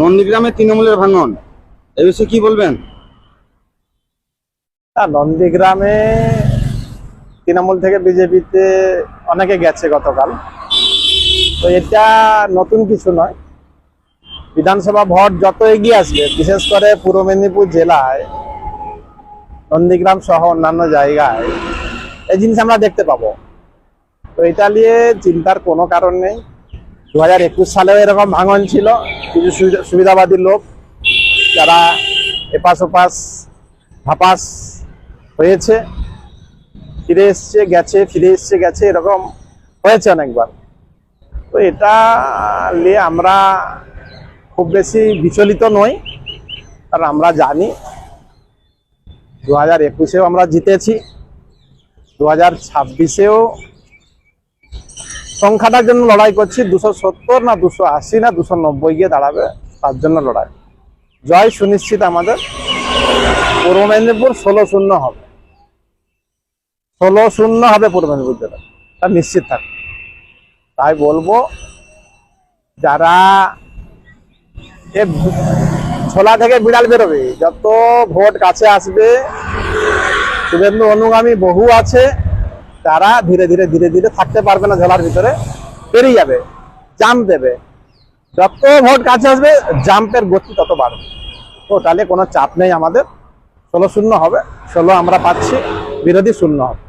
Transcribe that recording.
নন্দীগ্রামে তৃণমূলের ভাঙন। এ বিষয়ে কি বলবেন? নন্দীগ্রামে তৃণমূল থেকে বিজেপিতে অনেকে গেছে গতকাল। তো এটা নতুন কিছু নয়। বিধানসভা ভোট যত এগিয়ে আসবে, বিশেষ করে পূর্ব মেদিনীপুর জেলায়, নন্দীগ্রাম সহ অন্যান্য জায়গায়, এই জিনিস আমরা দেখতে পাবো। তো এটা নিয়ে চিন্তার কোনো কারণ নেই। দু হাজার একুশ সালেও এরকম ভাঙন ছিল, কিছু সুবিধাবাদী লোক, যারা এপাশ ওপাশ ভাপাস হয়েছে, ফিরে এসছে, গেছে, ফিরে এসছে, গেছে, এরকম হয়েছে অনেকবার। তো এটা নিয়ে আমরা খুব বেশি বিচলিত নই, কারণ আমরা জানি দু হাজার একুশেও আমরা জিতেছি দু হাজার ছাব্বিশেও সংখ্যাটার জন্য লড়াই করছি। দুশো সত্তর না দুশো আশি না দুশো নব্বই গিয়ে দাঁড়াবে, তার জন্য লড়াই। জয় সুনিশ্চিত আমাদের। পূর্ব মেদিনীপুর ষোলো শূন্য হবে। ষোলো শূন্য হবে পূর্ব মেদিনীপুর জেলা। তা নিশ্চিত থাক। তাই বলব, যারা এ ছোলা থেকে বিড়াল বেরোবে, যত ভোট কাছে আসবে, শুভেন্দু অনুগামী বহু আছে। তারা ধীরে ধীরে ধীরে ধীরে থাকতে পারবে না ঝোলার ভিতরে, পেরিয়ে যাবে জাম্প দেবে। যত ভোট কাছে আসবে, জাম্পের গতি তত বাড়বে। তো তাহলে কোনো চাপ নেই আমাদের। ষোলো শূন্য হবে। ষোলো আমরা পাচ্ছি, বিরোধী শূন্য হবে।